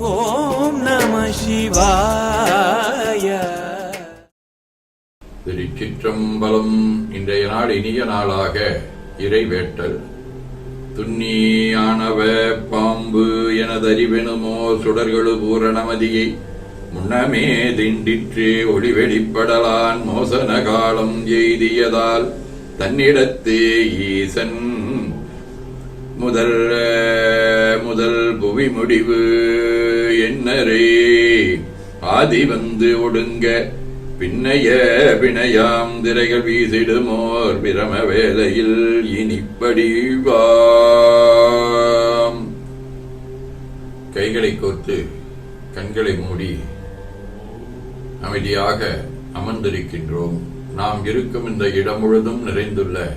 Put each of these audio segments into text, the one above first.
ஓம் நம சிவாய. திருச்சிற்றம்பலம் இன்றைய நாள் இனிய நாளாக இறைவேட்டல். துண்ணியானவ பாம்பு எனதறிவெனுமோ சுடர்களு பூரணமதியை முன்னமே திண்டிற்று ஒளி வெளிப்படலான் மோசன காலம் எய்தியதால் தன்னிடத்தே ஈசன். முதல் முதல் புவி முடிவு என்னரே ஆதி வந்து ஒடுங்க. பின்னைய பிணையாம் திரைகள் வீசிடுமோர் பிரம வேலையில் இனிப்படிவாம் கைகளை கோர்த்து கண்களை மூடி அமைதியாக அமர்ந்திருக்கின்றோம். நாம் இருக்கும் இந்த இடம் முழுதும் நிறைந்துள்ள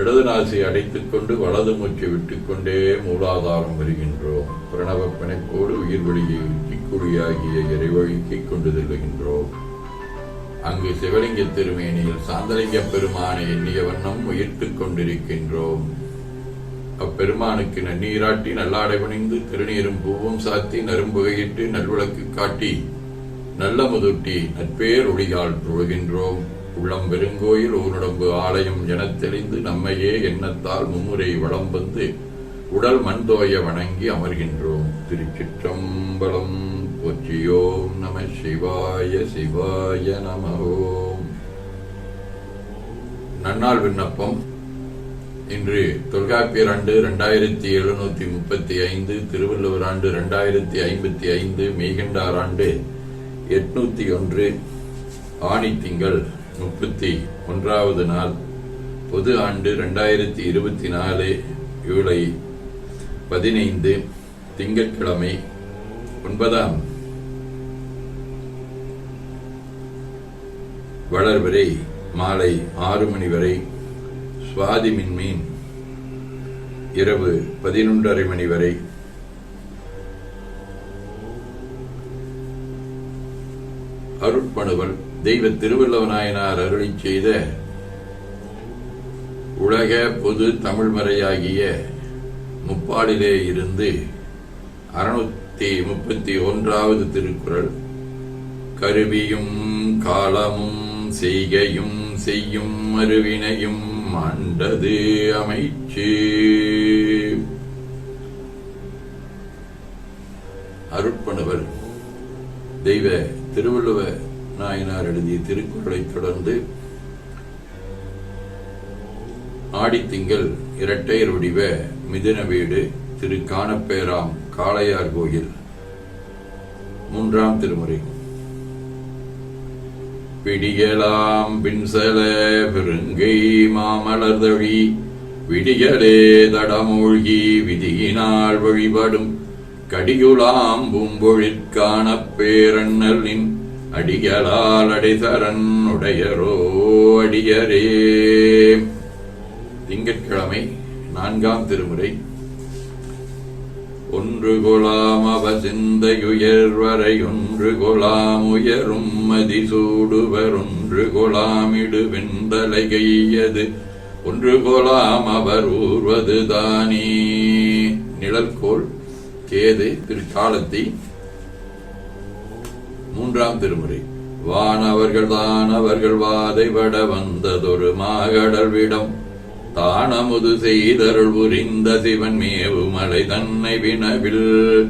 இடது நாசி அடைத்துக் கொண்டு வலது மூச்சை விட்டுக்கொண்டே மூலாதாரம் வருகின்றோம். பிரணவ பிணைப்போடு உயிர் வழியை உச்சிக்குழியாகிய இறைவழிக்கை கொண்டு செல்கின்றோம் அங்கு சிவலிங்க திருமேனியில் சாந்தலிங்க பெருமானை எண்ணிய வண்ணம் உயிர்த்துக் கொண்டிருக்கின்றோம். அப்பெருமானுக்கு நன்னீராட்டி நல்லாடை பணிந்து திருநீரும் பூவும் சாத்தி நரும்புகையிட்டு நல்விளக்கு காட்டி நல்ல முதுட்டி நற்பேர் ஒளியால் தொழுகின்றோம் உள்ளம் பெருங்கோயில் ஊருடம்பு ஆலயம் எனத் தெளிந்து நம்மையே எண்ணத்தால் மும்முறை வளம் வந்து உடல் மண்தோய வணங்கி அமர்கின்றோம். திருச்சிற்றம்பலம் போற்றியோம் நம சிவாய சிவாய நம ஓம். நன்னாள் விண்ணப்பம். இன்று தொல்காப்பியர் ஆண்டு இரண்டாயிரத்தி எழுநூத்தி முப்பத்தி ஐந்து திருவள்ளுவர் ஆண்டு இரண்டாயிரத்தி ஐம்பத்தி ஐந்து மெய்கண்டார் ஆண்டு எட்நூத்தி ஒன்று ஆணி திங்கள் முப்பத்தி ஒன்றாவது நாள் பொது ஆண்டு ரெண்டாயிரத்தி இருபத்தி நாலு ஜூலை பதினைந்து திங்கட்கிழமை ஒன்பதாம் வளர்வரை மாலை ஆறு மணி வரை சுவாதி மின்மீன் இரவு பதினொன்றரை மணி வரை அருட்பணுவல் தெய்வ திருவள்ளுவநாயனார் அருளிச் செய்த உலக பொது தமிழ்மறையாகிய முப்பாலிலே இருந்து அறுநூத்தி முப்பத்தி ஒன்றாவது திருக்குறள். கருவியும் காலமும் செய்கையும் செய்யும் அருவினையும் ஆண்டது அமைச்சு. அருட்பணுவர் தெய்வ திருவள்ளுவர் நாயனார் எழுதிய திருக்குறளை தொடர்ந்து ஆடித்திங்கள் இரட்டையர் வடிவ மிதின வீடு திரு காணப்பேராம் காளையார் கோயில். மூன்றாம் திருமுறை. பிடியலாம் பின்சல பெருங்கை மாமலர்தழி விடியலே தடமூழ்கி விதியினால் வழிபடும் கடியுலாம் பூம்பொழிற்கான பேரண்ணலின் அடிகளால் அடைசரன் உடையரோ அடியரே. திங்கட்கிழமை நான்காம் திருமுறை. ஒன்று கொலாம் அவ சிந்தையுயர்வரை ஒன்று கொலாம் உயரும் மதிசூடுவர் ஒன்று கொலாமிடு வெந்தலை கையது ஒன்று கொலாம் அவர் ஊர்வது தானே. நிழல்கோள் கேது திருக்காலத்தை மூன்றாம் திருமுறை. வானவர்கள் தான் அவர்கள் வாதைபட வந்ததொரு மாகடல் விடம் தானமுது செய்தருள் புரிந்த சிவன் மேவு மலை தன்னை வினவில்.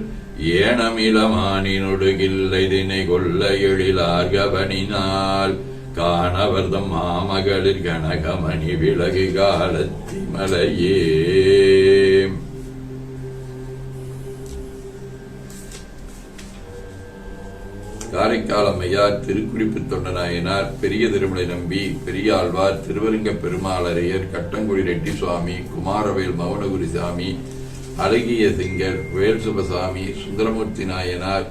ஏனமிலமானினொடுகில்லை தினை கொள்ள எழிலார் கவனினால். காணவர்தம் மாமகளிர் கனகமணி விலகு காலத்தி மலையே காரைக்கால் அம்மையார் திருக்குறிப்பு தொண்டநாயனார் பெரிய திருமலை நம்பி பெரியாழ்வார் திருவருங்க பெருமாளரையர் கட்டங்குடி ரெட்டி சுவாமி குமாரவேல் மௌனகுரி சாமி அழகிய சிங்கர் வேல் சுபசாமி சுந்தரமூர்த்தி நாயனார்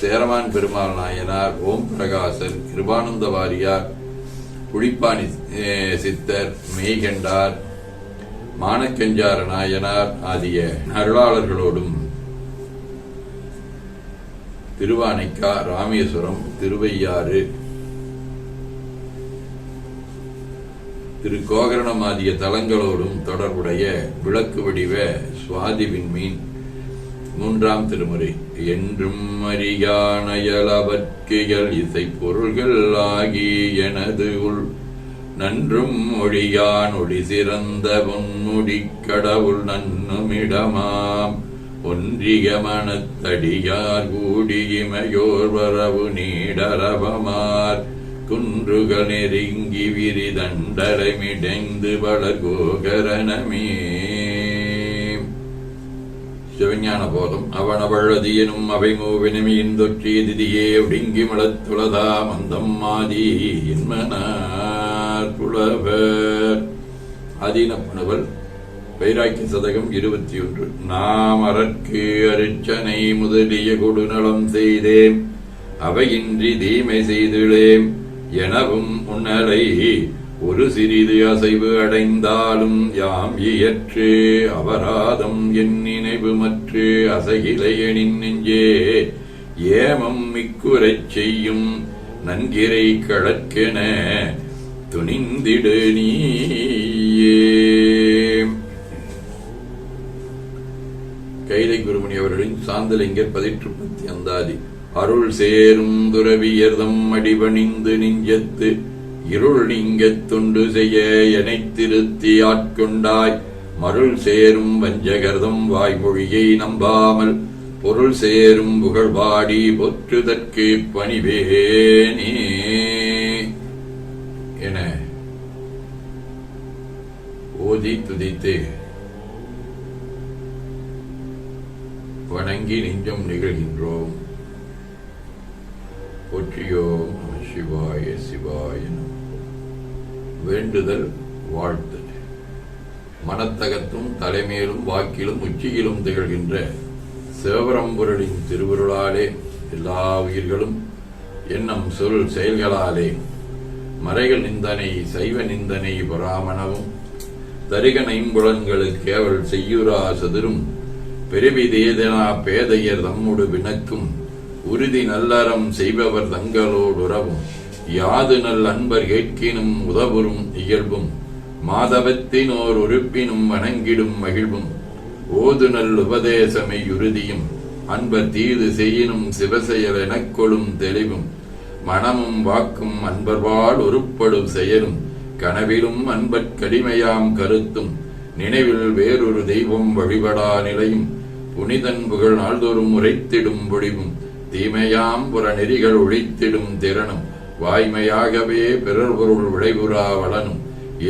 சேரமான் பெருமாள் நாயனார் ஓம் பிரகாசன் கிருபானந்த வாரியார் புளிப்பாணி சித்தர் மெய்கண்டார் மானக்கஞ்சார நாயனார் ஆகிய அருளாளர்களோடும் திருவானைக்கா ராமேஸ்வரம் திருவையாறு திரு கோகரணம் ஆகிய தலங்களோடும் தொடர்புடைய விளக்கு வடிவ சுவாதி விண்மீன் மூன்றாம் திருமுறை. என்றும் அறியானயலவற்கியல் இசை பொருள்கள் ஆகி எனது உள் நன்றும் ஒழியான் ஒளி சிறந்த முன்முடி கடவுள் நன்னுமிடமாம். ஒன்றிய மனத்தடியார் கூடியிமையோர் வரவு நீடரபமார் குன்றுகள் நெருங்கி விரிதண்டரமிடைந்து வளர்கோகரணமே. சிவஞான போதம் அவனவழதியனும் அவை மூவினமியின் தொற்றிய திதியே ஒடுங்கி மலத்துளதா மந்தம் மாதி என்மனார் புலவர். ஆதீனப்பணுவல் வைராக்கிய சதகம் இருபத்தி ஒன்று நாம் அறற்கு அருச்சனை முதலிய கொடுநலம் செய்தேம் அவையின்றி தீமை செய்துளேம் எனவும் உன்னலை ஒரு சிறிது அசைவு அடைந்தாலும் யாம் இயற்று அபராதம் என் நினைவு மற்று அசகிலையனின் நெஞ்சே. ஏமம் மிக்குரைச் செய்யும் நன்கிரை கழற்கென துணிந்திடு நீயே. கைலை குருமணி அவர்களின் சாந்தலிங்கர் பதிற்றுப்பத்தி அந்தாதி. அருள் சேரும் துறவியர்தம் அடிபணிந்து நெஞ்சத்து இருள் நீங்கத் தொண்டு செய்ய எனை திருத்தி ஆட்கொண்டாய். மருள் சேரும் வஞ்சகர்தம் வாய்மொழியை நம்பாமல் பொருள் சேரும் புகழ்பாடி பொற்றுதற்கு பணிவேனே. என ஓதி துதித்து வணங்கி நெஞ்சம் நிகழ்கின்றோம். போற்றியோம் நம சிவாய சிவாய வேண்டுதல் வாழ்த்து மனத்தகத்தும் தலைமையிலும் வாக்கிலும் உச்சியிலும் திகழ்கின்ற சிவபரம்பொருளின் திருவருளாலே எல்லா உயிர்களும் எண்ணம் சொல் செயல்களாலே மறைகள் நிந்தனை சைவ நிந்தனை பராமணவும் தருக நைம்புலன்களுக்கு கேவல் செய்யுரா சதுரும் பெருவி தேதனா பேதையர் தம்முடு வினக்கும் உறுதி நல்லறம் செய்பவர் தங்களோடு உறவும் யாது நல் அன்பர் கேட்கினும் உதவுறும் இயல்பும். மாதவத்தினோர் உறுப்பினும் வணங்கிடும் மகிழ்வும். ஓது நல் உபதேசமை உறுதியும். அன்பர் தீது செய்யினும் சிவசெயல் எனக்கொழும் தெளிவும். மனமும் வாக்கும் அன்பர்வால் உருப்படும் செயலும். கனவிலும் அன்பற் கடிமையாம் கருத்தும். நினைவில் வேறொரு தெய்வம் வழிபடா நிலையும். புனிதன் புகழ் நாள்தோறும் உரைத்திடும் பொழிவும் தீமையாம் புற நெறிகள் ஒழித்திடும் திறனும் வாய்மையாகவே பிறர் பொருள் விளைவுறா வளனும்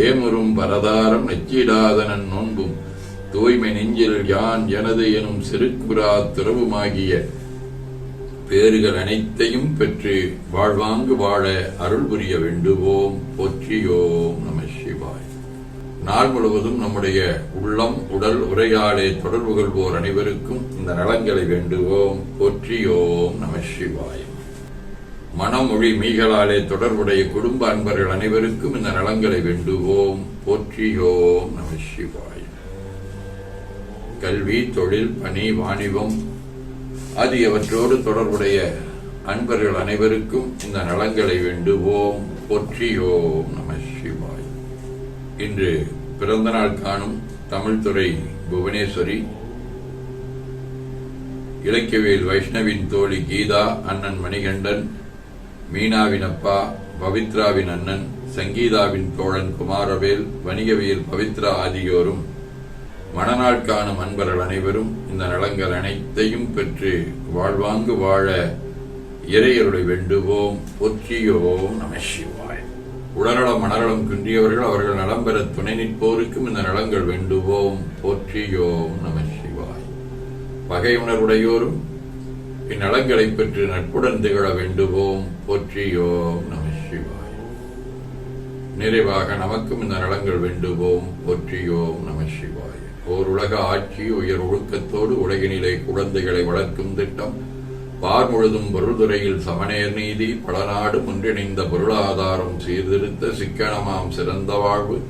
ஏமுறும் பரதாரம் நெச்சிடாதனன் நோன்பும் தூய்மை நெஞ்சில் யான் எனது எனும் சிறுக்குறா துறவுமாகிய பேறுகள் அனைத்தையும் பெற்று வாழ்வாங்கு வாழ அருள் புரிய வேண்டுவோம் போற்றியோம் நம. நாள் முழுவதும் நம்முடைய உள்ளம் உடல் உரையாடே தொடர்பு கொள்வோர் அனைவருக்கும் இந்த நலங்களை வேண்டுவோம். போற்றியோம் நம சிவாய். மனமொழி மீகளாலே தொடர்புடைய குடும்ப அன்பர்கள் அனைவருக்கும் இந்த நலங்களை வேண்டுவோம். போற்றியோம் நம சிவாய். கல்வி தொழில் பணி வாணிபம் ஆகியவற்றோடு தொடர்புடைய அன்பர்கள் அனைவருக்கும் இந்த நலங்களை வேண்டுவோம். போற்றியோம் நம சிவாய். இன்று பிறந்த நாள் காணும் தமிழ்துறை புவனேஸ்வரி இலக்கியவேல் வைஷ்ணவின் தோழி கீதா அண்ணன் மணிகண்டன் மீனாவின் அப்பா பவித்ராவின் அண்ணன் சங்கீதாவின் தோழன் குமாரவேல் வணிகவியல் பவித்ரா ஆகியோரும் மணநாள் காணும் அன்பர்கள் அனைவரும் இந்த நலங்கள் அனைத்தையும் பெற்று வாழ்வாங்கு வாழ இறையருளை வேண்டுவோம். போற்றியோம். நம சிவாய். உடல்நலம் மனநலம் குன்றியவர்கள் அவர்கள் நலம் பெற துணை நிற்போருக்கும் இந்த நலங்கள் வேண்டுவோம். போற்றியோம் நம சிவாய். பகை உணர்வுடையோரும் இந்நலங்களை பெற்று நட்புடன் திகழ வேண்டுவோம். போற்றியோம் நம சிவாய். நிறைவாக நமக்கும் இந்த நலங்கள் வேண்டுவோம். போற்றியோம் நம சிவாய். ஓர் உலக ஆட்சி உயர் ஒழுக்கத்தோடு உலகினிலே குழந்தைகளை வளர்க்கும் திட்டம் பார் முழுதும் பொருள்துறையில் சமநேர் நீதி பல நாடு ஒன்றிணைந்த பொருளாதாரம் சீர்திருத்த சிக்கனமாம் சிறந்த வாழ்வு.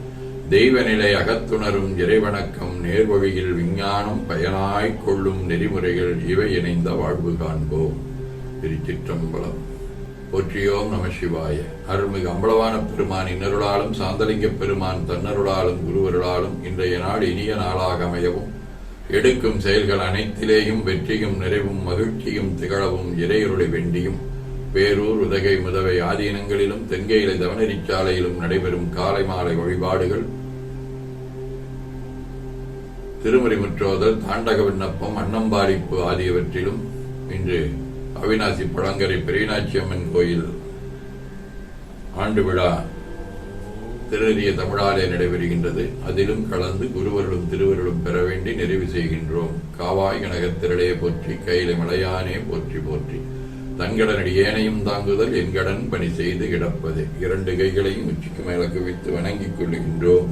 தெய்வநிலை அகத்துணரும் இறைவணக்கம் நேர்வழியில் விஞ்ஞானம் பயனாய்க் கொள்ளும் நெறிமுறைகள் இவை இணைந்த வாழ்வு காண்போம். திருச்சிற்றம்பலம். போற்றியோம் நம சிவாய. அருள்மிகு அம்பலவான பெருமான் இன்னருளாலும் சாந்தலிங்க பெருமான் தன்னருளாலும் குருவருளாலும் இன்றைய நாள் இனிய நாளாக அமையவும். எடுக்கும் செயல்கள் அனைத்திலேயும் வெற்றியும் நிறைவும் மகிழ்ச்சியும் திகழவும் இறையருளை வேண்டியும். பேரூர் உதகை முதவை ஆதீனங்களிலும் தென்கையிலை தவனரிச்சாலையிலும் நடைபெறும் காலை மாலை வழிபாடுகள். திருமறை முற்றோதல் தாண்டக விண்ணப்பம் அன்னம்பாடிப்பு ஆகியவற்றிலும் இன்று அவிநாசி பழங்கரை பெரியநாச்சி அம்மன் கோயில் ஆண்டு விழா திருநெறிய தமிழாலே நடைபெறுகின்றது. அதிலும் கலந்து குருவர்களும் திருவர்களும் பெற வேண்டி நிறைவு செய்கின்றோம். காவாய் கனகத்திரளே போற்றி கையில மலையானே போற்றி போற்றி. தங்கடனடி ஏனையும் தாங்குதல் என் கடன் பணி செய்து கிடப்பது. இரண்டு கைகளையும் உச்சிக்கு மேல குவித்து வணங்கிக் கொள்ளுகின்றோம்.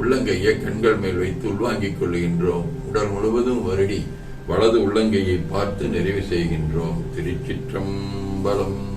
உள்ளங்கையை கண்கள் மேல் வைத்து உள்வாங்கிக் கொள்ளுகின்றோம். உடல் முழுவதும் வருடி வலது உள்ளங்கையை பார்த்து நிறைவு செய்கின்றோம். திருச்சிற்றம்பலம்